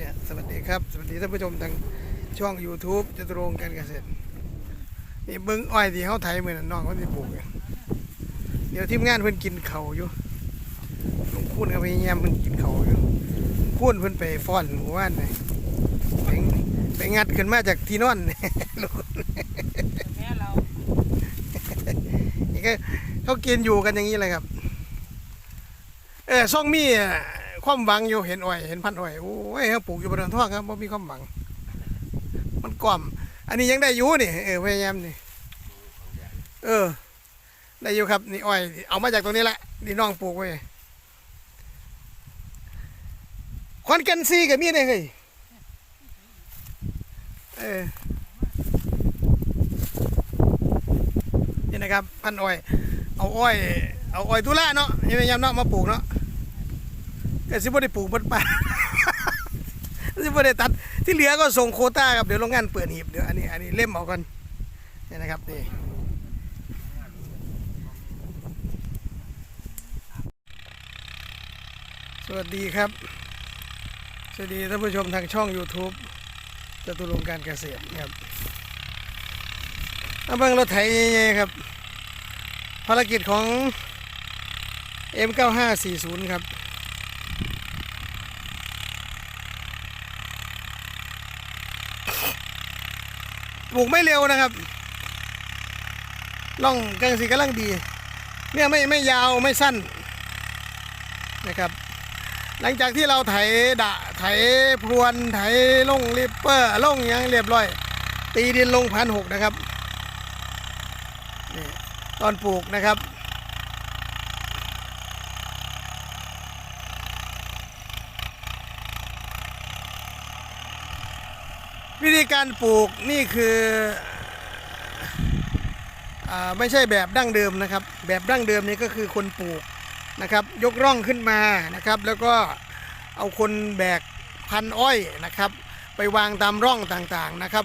เนี่ยสวัสดีครับสวัสดีท่านผู้ชมทางช่อง YouTube จตุรงการเกษตรนี่เบิ้งอ้อยที่เขาไถเหมือนน้องเขาที่ปลูกเดี๋ยวทีมงานเพิ่นกินเขาอยู่ลุงพูนกับพยายามเพิ่นกินเขาอยู่พูนเพิ่นไปฟ้อนหมู่บ้านเลยไปไปงัดขึ้นมาจากที่นอนลูกเรานี่ก็เขากินอยู่กันอย่างนี้เลยครับ เออซ่องมีอะ ความหวังอยู่เห็นอ้อยเห็นพันอ้อยโอ้ยเขาปลูกอยู่บนเรือนท่องครับบ่มีความหวัง มันกล่อม อันนี้ยังได้อยู่นี่เออพยายามนี่เออ ได้อยู่ครับนี่อ้อย เอามาจากตรงนี้แหละนี่น้องปลูกไว้คอนกันซีกับมีเนี่ยเฮ้ยเออนี่นะครับ พันอ้อย เอาอ้อย เอาอ้อยตุลาเนาะยังพยายามเนาะมาปลูกเนาะ ก็สิบ่ได้ปลูกบดป่าสิบ่ได้ตัดที่เหลือก็ส่งโคต้าครับเดี๋ยวโรงงานเปิดหีบเดี๋ยวอันนี้อันนี้เล่มเอาก่อนนี่นะครับนี่สวัสดีครับ สวัสดีท่านผู้ชมทางช่อง YouTube จตุรงการเกษตรครับเอาเบิ่งรถไถใหญ่ๆครับ ภารกิจของ M9540 ครับ ปลูกไม่เร็วนะครับล่องกลางสีกำลังดี เนี่ยไม่ไม่ยาวไม่สั้นนะครับ หลังจากที่เราไถดะไถพรวนไถล่งริปเปอร์ล่งยังเรียบร้อย ตีดินลงพันหกนะครับตอนปลูกนะครับ วิธีการปลูกนี่คืออไม่ใช่แบบดั้งเดิมนะครับ แบบดั้งเดิมนี่ก็คือคนปลูกนะครับ ยกร่องขึ้นมานะครับ แล้วก็เอาคนแบกพันอ้อยนะครับ ไปวางตามร่องต่างๆนะครับ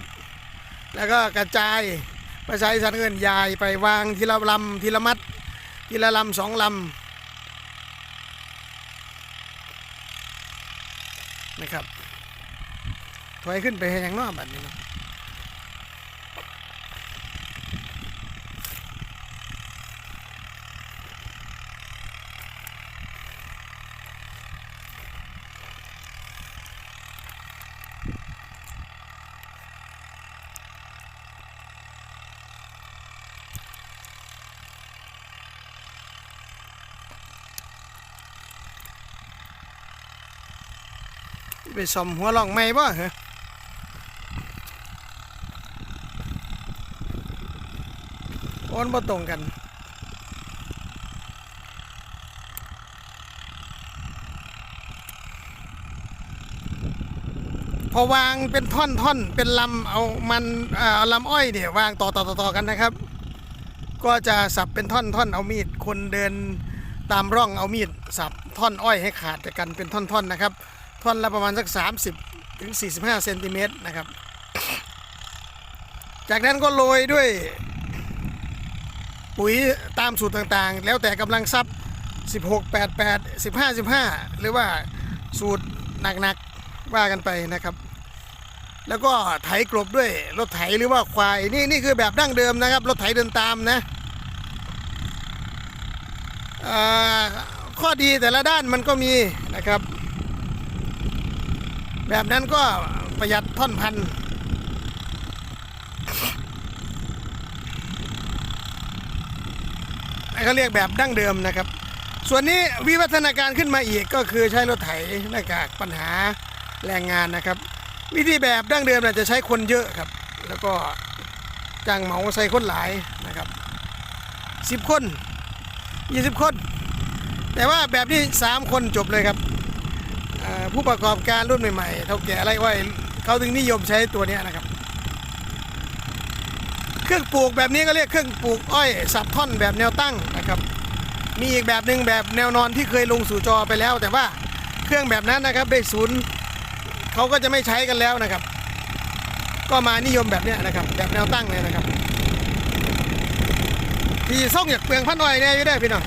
แล้วก็กระจายภาษาอีสานเอิ้นยายไปวางทีละลำทีละมัดทีละลำสองลำนะครับ ถอยขึ้นไปให้ยังนอกแบบนี้เนาะไปซ่อมหัวล่องไม่บ่เหรอ โอนบ่ตรงกันพอวางเป็นท่อนท่อนๆเป็นลำเอามันเอาลำอ้อยเนี่ยวางต่อต่อต่อต่อกันนะครับ ก็จะสับเป็นท่อนท่อนๆเอามีดคนเดินตามร่องเอามีดสับท่อนอ้อยให้ขาดจากกันเป็นท่อนท่อนๆนะครับ ท่อนละประมาณสัก 30ถึง45เซนติเมตรนะครับ จากนั้นก็โรยด้วย ปุ๋ยตามสูตรต่างๆ แล้วแต่กำลังทรัพย์ 16 88 15 15 หรือว่าสูตรหนักๆว่ากันไปนะครับ แล้วก็ไถกลบด้วยรถไถหรือว่าควายนี่นี่คือแบบดั้งเดิมนะครับ รถไถเดินตามนะข้อดีแต่ละด้านมันก็มีนะครับ แบบนั้นก็ประหยัดท่อนพัน เขาเรียกแบบดั้งเดิมนะครับ ส่วนนี้วิวัฒนาการขึ้นมาอีกก็คือใช้รถไถหน้ากากปัญหาแรงงานนะครับ วิธีแบบดั้งเดิมน่ะจะใช้คนเยอะครับ แล้วก็จ้างเหมาใส่คนหลายนะครับสิบคนยี่สิบคน แต่ว่าแบบนี้สามคนจบเลยครับผู้ประกอบการรุ่นใหม่ๆเท่าแก่ไรอ้อยเขาถึงนิยมใช้ตัวเนี้ยนะครับ เครื่องปลูกแบบนี้ก็เรียกเครื่องปลูกอ้อยสับท่อนแบบแนวตั้งนะครับ มีอีกแบบหนึ่งแบบแนวนอนที่เคยลงสู่จอไปแล้ว แต่ว่าเครื่องแบบนั้นนะครับได้ศูนย์เขาก็จะไม่ใช้กันแล้วนะครับ ก็มานิยมแบบนี้นะครับ แบบแนวตั้งเลยนะครับที่ส่งอยากเปลืองพันอ้อยเนี่ยอยู่ได้พี่น้อง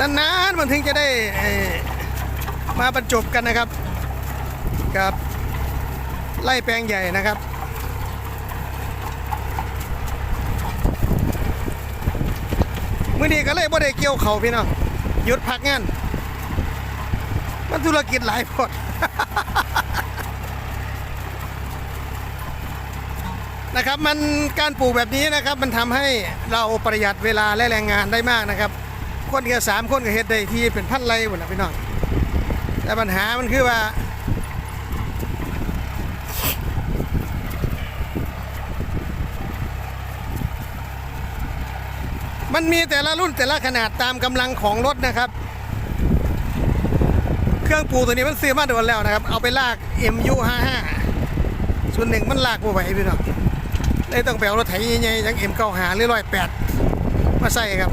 นานๆมันถึงจะได้มาบรรจบกันนะครับกับไล่แปลงใหญ่นะครับมื่อนี้ก็เลยบ่ได้เกี่ยวเขาพี่น้องหยุดพักงานมันธุรกิจหลายพดนะครับมันการปลูกแบบนี้นะครับ มันทำให้เราประหยัดเวลาและแรงงานได้มากนะครับ คนก็สามคนก็เฮ็ดได้ที่เป็นพันไรหมดนะพี่น้องแต่ปัญหามันคือว่า มันมีแต่ละรุ่นแต่ละขนาดตามกำลังของรถนะครับ เครื่องปูตัวนี้มันซื้อมาโดนแล้วนะครับ เอาไปลาก MU55 ส่วนหนึ่งมันลากบ่ไหวพี่น้องเลยต้องไปเอารถไถใหญ่ๆอย่าง M95 หรือ108มาใส่ครับ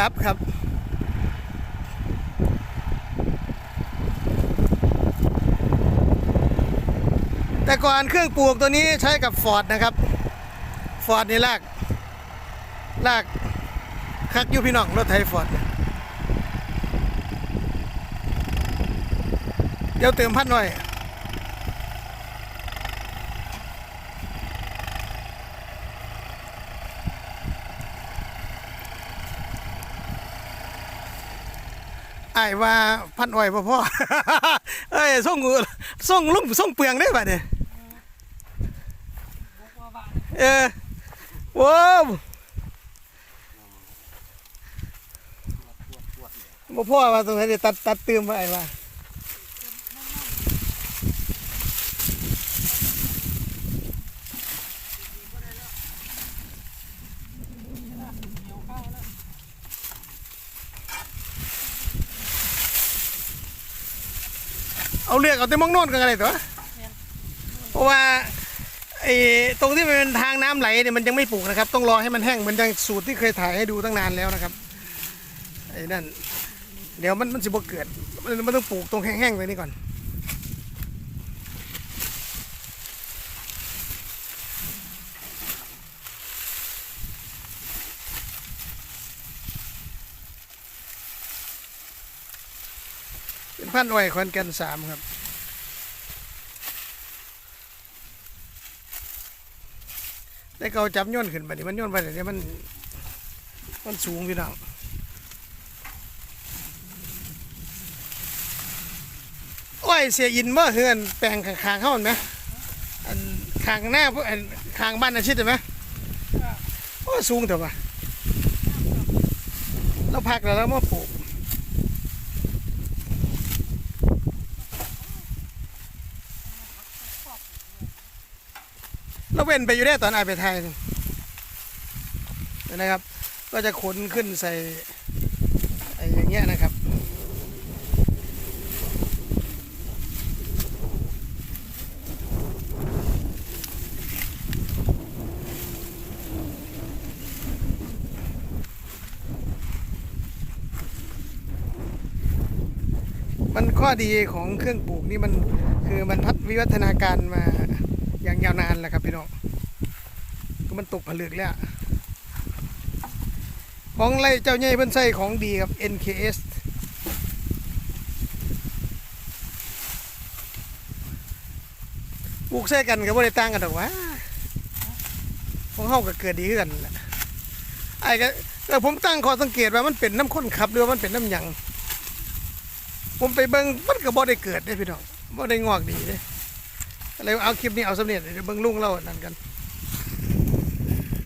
กลับครับแต่ก่อนเครื่องปลูกตัวนี้ใช้กับฟอร์ดนะครับ ฟอร์ดนี่ลาก ลาก คักอยูพี่น้องรถไทยฟอร์ดเดี๋ยวเติมพัดหน่อย ไอ้ว่าพันอ้อยพ่อพ่อเอ้ยส่งส่งลุ่มส่งเปลืองได้ป่ะเนี่ยเออว้าวบ่พ่อว่าตรงไหนเดี๋ยตัดตัดเติมไปว่า เอาเลือกเอาแต่มองโน่นกันอะไรตัวเพราะว่าไอ้ตรงที่มันเป็นทางน้ำไหลเนี่ยมันยังไม่ปลูกนะครับ ต้องรอให้มันแห้งเหมันยังสูตรที่เคยถ่ายให้ดูตั้งนานแล้วนะครับไอ้นั่นเดี๋ยวมันมันสิบ่เกิดมันมันต้องปลูกตรงแห้งๆไว้นี่ก่อน พันธุ์อ้อยคอนแกันสามครับแต่เขาจับย่นขึ้นไปนี่มันย่นไปเดี๋ยวนี้มันมันสูงพี่น้องโอ้ยเสียอินเมื่อเฮือนแปลงข้างๆเขาเห็นไหมอันข้างหน้าพวกอันข้างบ้านอาชิตเห็นไหมโอ้ยสูงแต่ว่าเราพักแล้วเรามาปลูก เราเว้นไปอยู่ได้ตอนอาไปไทยนะครับ ก็จะขนขึ้นใส่ไอ้อย่างเงี้ยนะครับมันข้อดีของเครื่องปลูกนี่มันคือมันพัฒวิวัฒนาการมา อย่างยาวนานแหละครับพี่น้องก็มันตกผลึกแล้ว ของไรเจ้าใหญ่เพิ่นใส่ของดีครับ NKS ปลูกใส่กันก็บ่ได้ต่างกันดอกว่าของเฮาก็เกิดดีกันแหละไอ้ก็แต่ผมตั้งข้อสังเกตว่ามันเป็นน้ำข้นขับหรือว่ามันเป็นน้ำหยัง ผมไปเบิ่งมันก็บ่ได้เกิดเด้พี่น้องบ่ได้งอกดีเด้ อะไรเอาคลิปนี้เอาสำเร็จเดี๋ยวเบิ้งลุงเล่าอันนั่นกัน